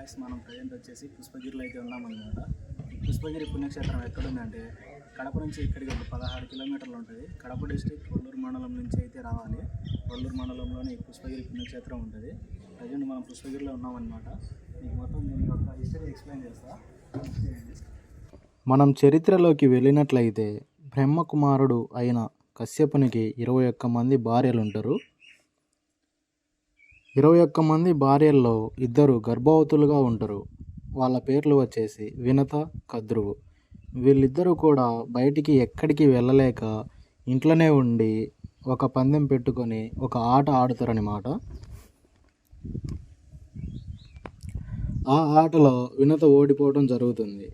Guys మనం present వచ్చేసి పుష్పగిరిలో అయితే ఉన్నామన్నమాట. పుష్పగిరి పుణ్యక్షేత్రం ఎక్కడుందంటే కడప నుంచి ఇక్కడికి ఒక పదహారు కిలోమీటర్లు ఉంటుంది. కడప డిస్టిక్ కొల్లూరు మండలం నుంచి అయితే రావాలి. కొల్లూరు మండలంలోనే పుష్పగిరి పుణ్యక్షేత్రం ఉంటుంది. ప్రజెంట్ మనం పుష్పగిరిలో ఉన్నామన్నమాట. మీకు మొత్తం దీని యొక్క హిస్టరీ ఎక్స్ప్లెయిన్ చేస్తా. మనం చరిత్రలోకి వెళ్ళినట్లయితే బ్రహ్మకుమారుడు అయిన కశ్యపునికి ఇరవై ఒక్క మంది భార్యలు ఉంటారు ఇరవై ఒక్క మంది భార్యల్లో ఇద్దరు గర్భవతులుగా ఉంటారు. వాళ్ళ పేర్లు వచ్చేసి వినత కద్రువు. వీళ్ళిద్దరూ కూడా బయటికి ఎక్కడికి వెళ్ళలేక ఇంట్లోనే ఉండి ఒక పందెం పెట్టుకొని ఒక ఆట ఆడుతారనమాట ఆ ఆటలో వినత ఓడిపోవడం జరుగుతుంది.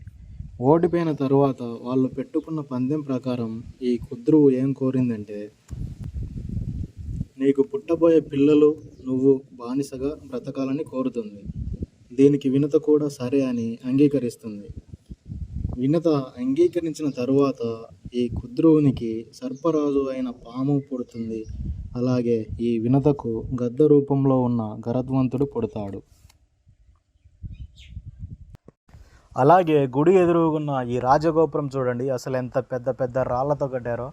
ఓడిపోయిన తరువాత వాళ్ళు పెట్టుకున్న పందెం ప్రకారం ఈ కుద్రువు ఏం కోరిందంటే నీకు పుట్టబోయే పిల్లలు నువ్వు బానిసగా బ్రతకాలని కోరుతుంది. దీనికి వినత కూడా సరే అని అంగీకరిస్తుంది. వినత అంగీకరించిన తరువాత ఈ కుద్రువునికి సర్పరాజు అయిన పాము పుడుతుంది. అలాగే ఈ వినతకు గద్ద రూపంలో ఉన్న గరద్వంతుడు పుడతాడు. అలాగే గుడి ఎదురుగున్న ఈ రాజగోపురం చూడండి అసలు ఎంత పెద్ద పెద్ద రాళ్ళతో కట్టారో.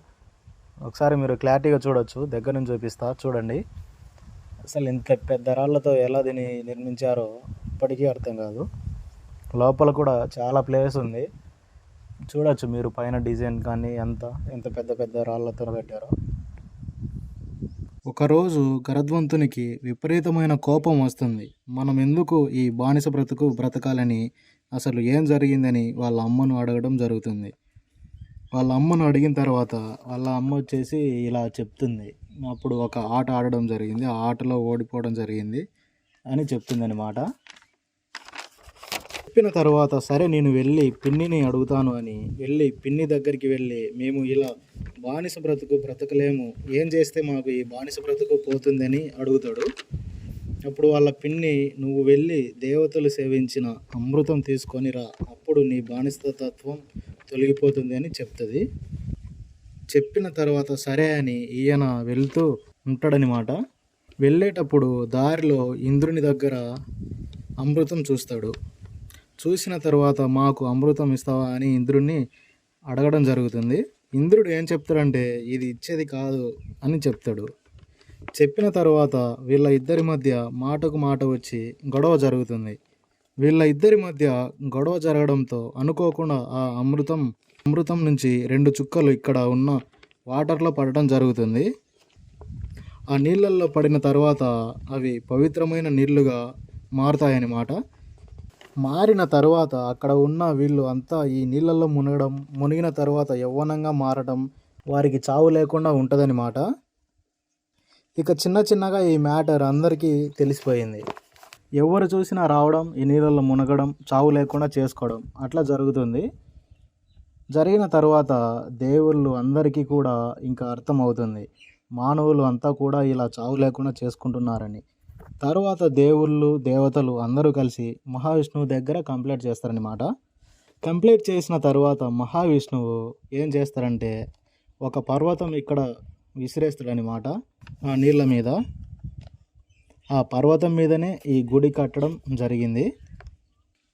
ఒకసారి మీరు క్లారిటీగా చూడొచ్చు దగ్గర నుంచి చూపిస్తా చూడండి. అసలు ఇంత పెద్ద రాళ్ళతో ఎలా దీన్ని నిర్మించారో ఇప్పటికీ అర్థం కాదు. లోపల కూడా చాలా ప్లేస్ ఉంది. చూడొచ్చు మీరు పైన డిజైన్ కానీ ఎంత ఎంత పెద్ద పెద్ద రాళ్ళతో పెట్టారో ఒకరోజు గరద్వంతునికి విపరీతమైన కోపం వస్తుంది. మనం ఎందుకు ఈ బానిస బ్రతుకు బ్రతకాలని అసలు ఏం జరిగిందని వాళ్ళ అమ్మను అడగడం జరుగుతుంది. వాళ్ళ అమ్మను అడిగిన తర్వాత వాళ్ళ అమ్మ వచ్చేసి ఇలా చెప్తుంది. అప్పుడు ఒక ఆట ఆడడం జరిగింది. ఆ ఆటలో ఓడిపోవడం జరిగింది అని చెప్తుంది అనమాట చెప్పిన తర్వాత సరే నేను వెళ్ళి పిన్నిని అడుగుతాను అని వెళ్ళి పిన్ని దగ్గరికి వెళ్ళి మేము ఇలా బానిస బ్రతుకు బ్రతకలేము. ఏం చేస్తే మాకు ఈ బానిస బ్రతుకు పోతుందని అడుగుతాడు. అప్పుడు వాళ్ళ పిన్ని నువ్వు వెళ్ళి దేవతలు సేవించిన అమృతం తీసుకొని రా. అప్పుడు నీ బానిసతత్వం తొలగిపోతుంది అని చెప్తుంది. చెప్పిన తర్వాత సరే అని ఈయన వెళ్తూ ఉంటాడనమాట వెళ్ళేటప్పుడు దారిలో ఇంద్రుని దగ్గర అమృతం చూస్తాడు. చూసిన తర్వాత మాకు అమృతం ఇస్తావా అని ఇంద్రుడిని అడగడం జరుగుతుంది. ఇంద్రుడు ఏం చెప్తాడంటే ఇది ఇచ్చేది కాదు అని చెప్తాడు. చెప్పిన తర్వాత వీళ్ళ ఇద్దరి మధ్య మాటకు మాట వచ్చి గొడవ జరుగుతుంది. వీళ్ళ ఇద్దరి మధ్య గొడవ జరగడంతో అనుకోకుండా ఆ అమృతం అమృతం నుంచి రెండు చుక్కలు ఇక్కడ ఉన్న వాటర్లో పడటం జరుగుతుంది. ఆ నీళ్ళల్లో పడిన తర్వాత అవి పవిత్రమైన నీళ్ళుగా మారుతాయన్నమాట. మారిన తర్వాత అక్కడ ఉన్న వీళ్ళు అంతా ఈ నీళ్ళల్లో మునగడం మునిగిన తర్వాత యవ్వనంగా మారడం వారికి చావు లేకుండా ఉంటుందన్నమాట. ఇక చిన్న చిన్నగా ఈ మ్యాటర్ అందరికీ తెలిసిపోయింది. ఎవరు చూసినా రావడం ఈ నీళ్ళల్లో మునగడం చావు లేకుండా చేసుకోవడం అట్లా జరుగుతుంది. జరిగిన తర్వాత దేవుళ్ళు అందరికీ కూడా ఇంకా అర్థమవుతుంది. మానవులు అంతా కూడా ఇలా చావు లేకుండా చేసుకుంటున్నారని. తర్వాత దేవుళ్ళు దేవతలు అందరూ కలిసి మహావిష్ణువు దగ్గర కంప్లీట్ చేస్తారనమాట కంప్లీట్ చేసిన తర్వాత మహావిష్ణువు ఏం చేస్తారంటే ఒక పర్వతం ఇక్కడ విసిరేస్తాడనమాట ఆ నీళ్ళ మీద. ఆ పర్వతం మీదనే ఈ గుడి కట్టడం జరిగింది.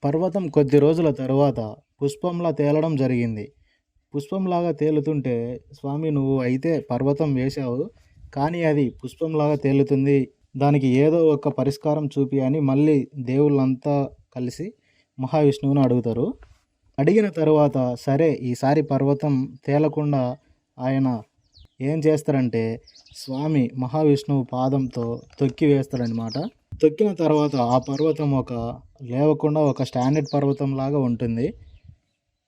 పర్వతం కొద్ది రోజుల తర్వాత పుష్పంలా తేలడం జరిగింది. పుష్పంలాగా తేలుతుంటే స్వామి నువ్వు అయితే పర్వతం వేశావు కానీ అది పుష్పంలాగా తేలుతుంది. దానికి ఏదో ఒక పరిష్కారం చూపి అని మళ్ళీ దేవుళ్ళంతా కలిసి మహావిష్ణువుని అడుగుతారు. అడిగిన తర్వాత సరే ఈసారి పర్వతం తేలకుండా ఆయన ఏం చేస్తారంటే స్వామి మహావిష్ణువు పాదంతో తొక్కి వేస్తారనమాట తొక్కిన తర్వాత ఆ పర్వతం ఒక లేవకుండా ఒక స్టాండర్డ్ పర్వతం లాగా ఉంటుంది.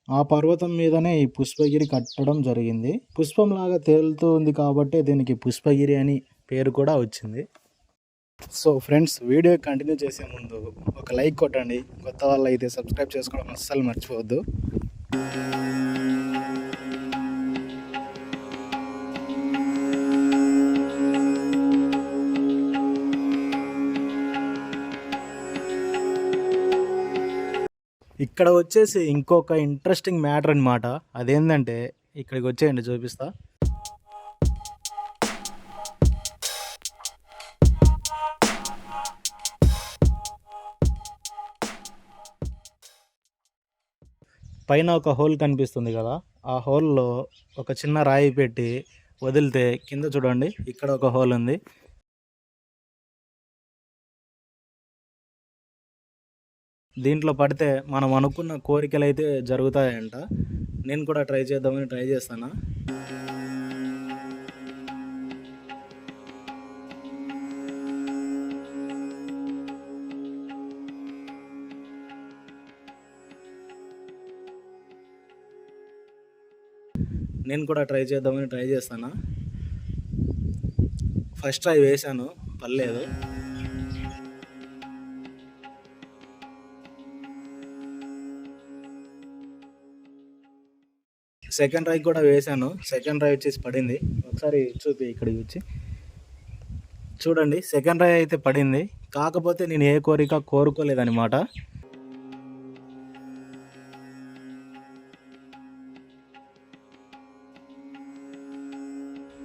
ఆ పర్వతం మీదనే ఈ పుష్పగిరి కట్టడం జరిగింది. పుష్పంలాగా తేలుతూ ఉంది కాబట్టి దీనికి పుష్పగిరి అని పేరు కూడా వచ్చింది. సో ఫ్రెండ్స్ వీడియో కంటిన్యూ చేసే ముందు ఒక లైక్ కొట్టండి. కొత్త వాళ్ళు అయితే సబ్స్క్రైబ్ చేసుకోవడం అస్సలు మర్చిపోవద్దు. ఇక్కడ వచ్చేసి ఇంకొక ఇంట్రెస్టింగ్ మ్యాటర్ అనమాట అదేంటంటే ఇక్కడికి వచ్చేయండి చూపిస్తా. పైన ఒక హోల్ కనిపిస్తుంది కదా ఆ హోల్లో ఒక చిన్న రాయి పెట్టి వదిలితే కింద చూడండి ఇక్కడ ఒక హోల్ ఉంది. దీంట్లో పడితే మనం అనుకున్న కోరికలు అయితే జరుగుతాయంట. నేను కూడా ట్రై చేద్దామని ట్రై చేస్తాను? నేను కూడా ట్రై చేద్దామని ట్రై చేస్తాను? ఫస్ట్ ట్రై వేశాను పర్లేదు. సెకండ్ రైక్ కూడా వేశాను. సెకండ్ రై వచ్చేసి పడింది. ఒకసారి చూపి ఇక్కడికి వచ్చి. చూడండి సెకండ్ రై అయితే పడింది. కాకపోతే నేను ఏ కోరిక కోరుకోలేదన్నమాట.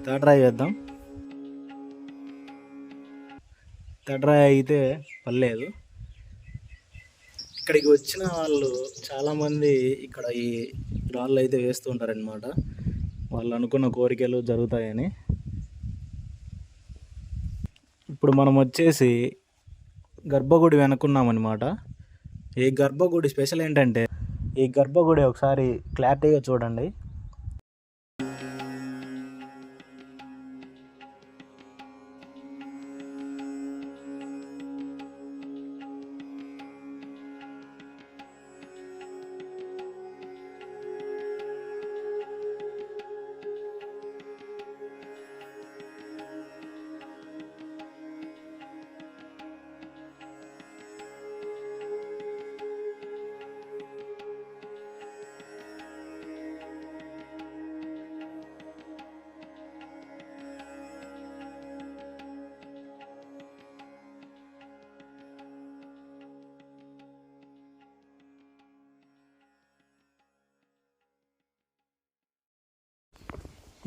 థర్డ్ రై వేద్దాం. థర్డ్ రై అయితే పర్లేదు ఇక్కడికి వచ్చిన వాళ్ళు చాలామంది ఇక్కడ ఈ రాళ్ళు అయితే వేస్తూ ఉంటారనమాట వాళ్ళు అనుకున్న కోరికలు జరుగుతాయని. ఇప్పుడు మనం వచ్చేసి గర్భగుడి వెనుకున్నామన్నమాట. ఈ గర్భగుడి స్పెషల్ ఏంటంటే ఈ గర్భగుడి ఒకసారి క్లారిటీగా చూడండి.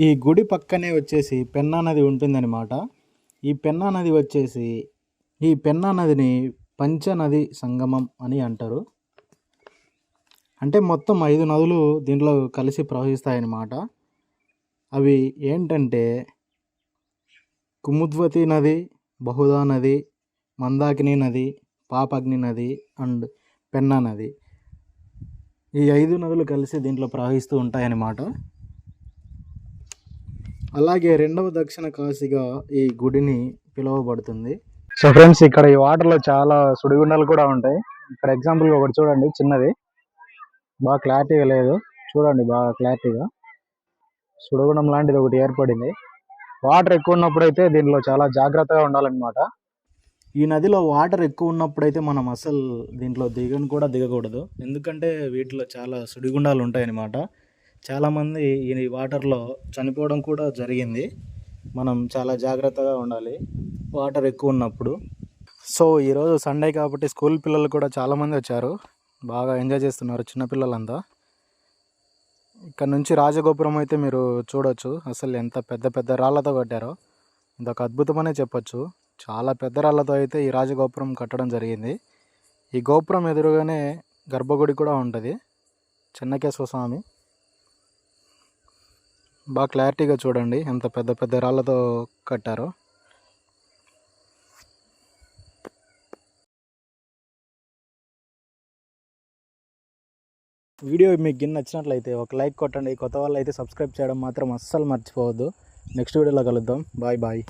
ఈ గుడి పక్కనే వచ్చేసి పెన్నా నది ఉంటుందన్నమాట. ఈ పెన్నా నది వచ్చేసి ఈ పెన్నా నదిని పంచనది సంగమం అని అంటారు. అంటే మొత్తం ఐదు నదులు దీంట్లో కలిసి ప్రవహిస్తాయన్నమాట. అవి ఏంటంటే కుముద్వతి నది బహుదా నది మందాకిని నది పాపగ్ని నది అండ్ పెన్నా నది. ఈ ఐదు నదులు కలిసి దీంట్లో ప్రవహిస్తూ ఉంటాయన్నమాట. అలాగే రెండవ దక్షిణ కాశీగా ఈ గుడిని పిలువబడుతుంది. సో ఫ్రెండ్స్ ఇక్కడ ఈ వాటర్లో చాలా సుడిగుండాలు కూడా ఉంటాయి. ఫర్ ఎగ్జాంపుల్ ఒకటి చూడండి చిన్నది. బాగా క్లారిటీగా లేదు. చూడండి బాగా క్లారిటీగా సుడిగుండం లాంటిది ఒకటి ఏర్పడింది. వాటర్ ఎక్కువ ఉన్నప్పుడు అయితే దీనిలో చాలా జాగ్రత్తగా ఉండాలన్నమాట. ఈ నదిలో వాటర్ ఎక్కువ ఉన్నప్పుడు అయితే మనం అసలు దీంట్లో దిగను కూడా దిగకూడదు. ఎందుకంటే వీటిలో చాలా సుడిగుండాలు ఉంటాయన్నమాట. చాలామంది ఈ వాటర్లో చనిపోవడం కూడా జరిగింది. మనం చాలా జాగ్రత్తగా ఉండాలి. వాటర్ ఎక్కువ ఉన్నప్పుడు. సో ఈరోజు సండే కాబట్టి స్కూల్ పిల్లలు కూడా చాలామంది వచ్చారు. బాగా ఎంజాయ్ చేస్తున్నారు చిన్నపిల్లలంతా ఇక్కడ నుంచి రాజగోపురం అయితే మీరు చూడొచ్చు. అసలు ఎంత పెద్ద పెద్ద రాళ్ళతో కట్టారో. ఇంతొక అద్భుతమనే చెప్పొచ్చు. చాలా పెద్ద రాళ్ళతో అయితే ఈ రాజగోపురం కట్టడం జరిగింది. ఈ గోపురం ఎదురుగానే గర్భగుడి కూడా ఉంటుంది. చెన్నకేశ్వర స్వామి. బాగా క్లారిటీగా చూడండి. ఎంత పెద్ద పెద్ద రాళ్ళతో కట్టారో. వీడియో మీకు గిన్నె నచ్చినట్లయితే ఒక లైక్ కొట్టండి. కొత్త వాళ్ళు అయితే సబ్స్క్రైబ్ చేయడం మాత్రం అస్సలు మర్చిపోవద్దు. నెక్స్ట్ వీడియోలో కలుద్దాం. Bye bye.